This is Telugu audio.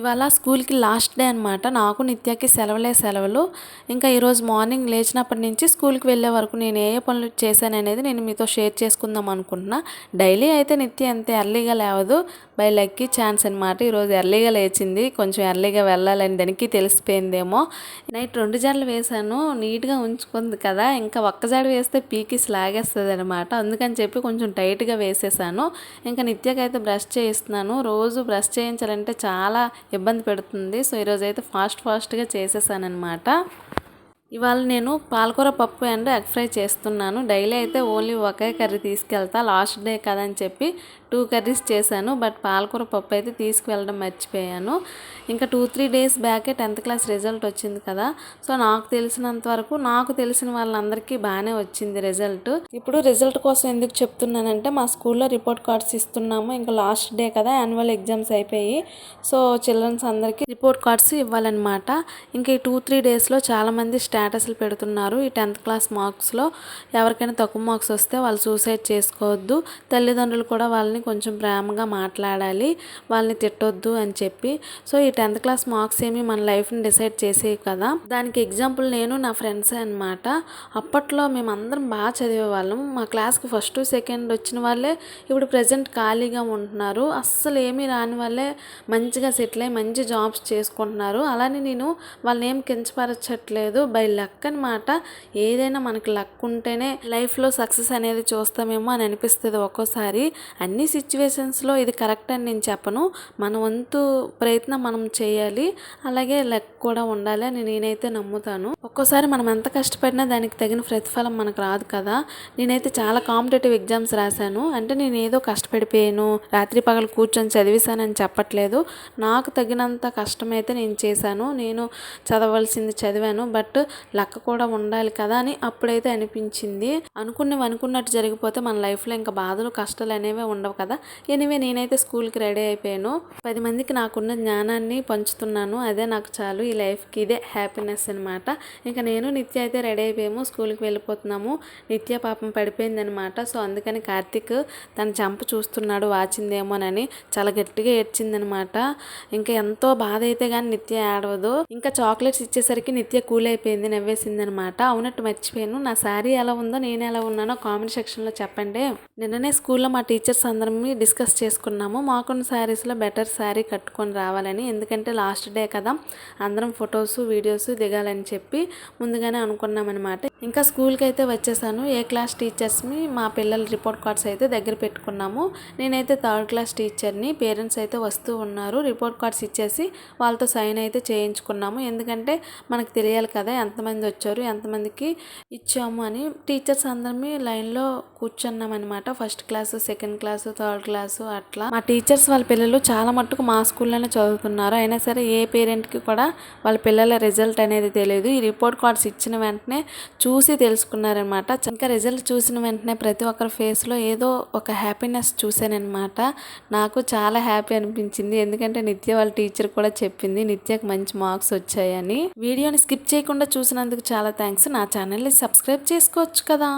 ఇవాళ స్కూల్కి లాస్ట్ డే అనమాట నాకు నిత్యకి సెలవులే సెలవులు. ఇంకా ఈరోజు మార్నింగ్ లేచినప్పటి నుంచి స్కూల్కి వెళ్ళే వరకు నేను ఏ ఏ పనులు చేశాను అనేది నేను మీతో షేర్ చేసుకుందాం అనుకుంటున్నా. డైలీ అయితే నిత్య ఎంత ఎర్లీగా లేవదు. బై లక్కీ ఛాన్స్ అనమాట ఈరోజు ఎర్లీగా లేచింది. కొంచెం ఎర్లీగా వెళ్ళాలని దానికి తెలిసిపోయిందేమో. నైట్ రెండు జడలు వేశాను. నీట్గా ఉంచుకుంది కదా. ఇంకా ఒక్క జడ వేస్తే పీకిస్ లాగేస్తుంది అనమాట అందుకని చెప్పి కొంచెం టైట్గా వేసేసాను. ఇంకా నిత్యకైతే బ్రష్ చేయిస్తున్నాను. రోజు బ్రష్ చేయించాలంటే చాలా ఇబ్బంది పెడుతుంది. సో ఈరోజు అయితే ఫాస్ట్ ఫాస్ట్గా చేసేసానమాట ఇవాళ నేను పాలకూర పప్పు అండ్ ఎగ్ ఫ్రై చేస్తున్నాను. డైలీ అయితే ఓన్లీ ఒకే కర్రీ తీసుకెళ్తా. లాస్ట్ డే కదని చెప్పి టూ కర్రీస్ చేశాను బట్ పాలకూర పప్పు అయితే తీసుకువెళ్ళడం మర్చిపోయాను. ఇంకా టూ త్రీ డేస్ బ్యాకే టెన్త్ క్లాస్ రిజల్ట్ వచ్చింది కదా. సో నాకు తెలిసినంత వరకు నాకు తెలిసిన వాళ్ళందరికీ బాగానే వచ్చింది రిజల్ట్. ఇప్పుడు రిజల్ట్ కోసం ఎందుకు చెప్తున్నానంటే మా స్కూల్లో రిపోర్ట్ కార్డ్స్ ఇస్తున్నాము ఇంకా లాస్ట్ డే కదా యాన్యువల్ ఎగ్జామ్స్ అయిపోయి. సో చిల్డ్రన్స్ అందరికీ రిపోర్ట్ కార్డ్స్ ఇవ్వాలన్నమాట. ఇంకా ఈ టూ త్రీ డేస్లో చాలామంది స్టేటస్లు పెడుతున్నారు ఈ టెన్త్ క్లాస్ మార్క్స్లో. ఎవరికైనా తక్కువ మార్క్స్ వస్తే వాళ్ళు సూసైడ్ చేసుకోవద్దు. తల్లిదండ్రులు కూడా వాళ్ళని కొంచెం ప్రేమగా మాట్లాడాలి వాళ్ళని తిట్టొద్దు అని చెప్పి. సో ఈ టెన్త్ క్లాస్ మార్క్స్ ఏమి మన లైఫ్ని డిసైడ్ చేసేవి కదా. దానికి ఎగ్జాంపుల్ నేను నా ఫ్రెండ్స్ అనమాట అప్పట్లో మేమందరం బాగా చదివేవాళ్ళం మా క్లాస్కి ఫస్ట్ సెకండ్ వచ్చిన వాళ్ళే ఇప్పుడు ప్రజెంట్ ఖాళీగా ఉంటున్నారు. అస్సలు ఏమీ రాని వాళ్ళే మంచిగా సెటిల్ అయ్యి మంచి జాబ్స్ చేసుకుంటున్నారు. అలానే నేను వాళ్ళని ఏం కించపరచట్లేదు. బై లక్ అనమాట ఏదైనా మనకి లక్ ఉంటేనే లైఫ్లో సక్సెస్ అనేది చూస్తామేమో అని అనిపిస్తుంది ఒక్కోసారి. అన్ని సిచ్యువేషన్స్లో ఇది కరెక్ట్ అని నేను చెప్పను. మన వంతు ప్రయత్నం మనం చేయాలి. అలాగే లెక్క కూడా ఉండాలి అని నేనైతే నమ్ముతాను. ఒక్కోసారి మనం ఎంత కష్టపడినా దానికి తగిన ప్రతిఫలం మనకు రాదు కదా. నేనైతే చాలా కాంపిటేటివ్ ఎగ్జామ్స్ రాశాను. అంటే నేను ఏదో కష్టపడిపోయాను రాత్రి పగలు కూర్చొని చదివేశానని చెప్పట్లేదు. నాకు తగినంత కష్టమైతే నేను చేశాను. నేను చదవలసింది చదివాను. బట్ లక్క కూడా ఉండాలి కదా అని అప్పుడైతే అనిపించింది. అనుకున్నవి అనుకున్నట్టు జరిగిపోతే మన లైఫ్లో ఇంకా బాధలు కష్టాలు అనేవి ఉండవు కదా? ఎనివే నేనైతే స్కూల్కి రెడీ అయిపోయాను. పది మందికి నాకున్న జ్ఞానాన్ని పంచుతున్నాను. అదే నాకు చాలు ఈ లైఫ్కి ఇదే హ్యాపీనెస్ అనమాట ఇంకా నేను నిత్య అయితే రెడీ అయిపోయాము. స్కూల్కి వెళ్ళిపోతున్నాము. నిత్య పాపం పడిపోయిందనమాట సో అందుకని కార్తిక్ తన చంప చూస్తున్నాడు వాచిందేమోనని చాలా గట్టిగా ఏడ్చిందనమాట ఇంకా ఎంతో బాధ అయితే కానీ నిత్య ఏడవదు. ఇంకా చాక్లెట్స్ ఇచ్చేసరికి నిత్య కూల్ అయిపోయింది నవ్వేసింది అనమాట అవునట్టు మర్చిపోయాను. నా శారీ ఎలా ఉందో నేను ఎలా ఉన్నానో కామెంట్ సెక్షన్లో చెప్పండి. నిన్ననే స్కూల్లో మా టీచర్స్ అందరం డిస్కస్ చేసుకున్నాము. మాకున్న శారీస్లో బెటర్ శారీ కట్టుకొని రావాలని. ఎందుకంటే లాస్ట్ డే కదా. అందరం ఫొటోస్ వీడియోస్ దిగాలని చెప్పి ముందుగానే అనుకున్నామన్నమాట. ఇంకా స్కూల్కి అయితే వచ్చేసాను. ఏ క్లాస్ టీచర్స్ని మా పిల్లల రిపోర్ట్ కార్డ్స్ అయితే దగ్గర పెట్టుకున్నాము. నేనైతే థర్డ్ క్లాస్ టీచర్ని పేరెంట్స్ అయితే వస్తూ ఉన్నారు. రిపోర్ట్ కార్డ్స్ ఇచ్చేసి వాళ్ళతో సైన్ అయితే చేయించుకున్నాము. ఎందుకంటే మనకు తెలియాలి కదా ఎంతమంది వచ్చారు ఎంతమందికి ఇచ్చాము అని. టీచర్స్ అందరమీ లైన్లో కూర్చున్నాం అనమాట first class second class third class అట్లా. మా టీచర్స్ వాళ్ళ పిల్లలు చాలా మట్టుకు మా స్కూల్లోనే చదువుతున్నారు. అయినా సరే ఏ పేరెంట్కి కూడా వాళ్ళ పిల్లల రిజల్ట్ అనేది తెలియదు. ఈ రిపోర్ట్ కార్డ్స్ ఇచ్చిన వెంటనే చూసి తెలుసుకున్నారనమాట. ఇంకా రిజల్ట్ చూసిన వెంటనే ప్రతి ఒక్కరి ఫేస్లో ఏదో ఒక హ్యాపీనెస్ చూశానమాట నాకు చాలా హ్యాపీ అనిపించింది. ఎందుకంటే నిత్య వాళ్ళ టీచర్ కూడా చెప్పింది నిత్యకు మంచి మార్క్స్ వచ్చాయని. వీడియోని స్కిప్ చేయకుండా చూసినందుకు చాలా థ్యాంక్స్ నా ఛానల్ని సబ్స్క్రైబ్ చేసుకోవచ్చు కదా.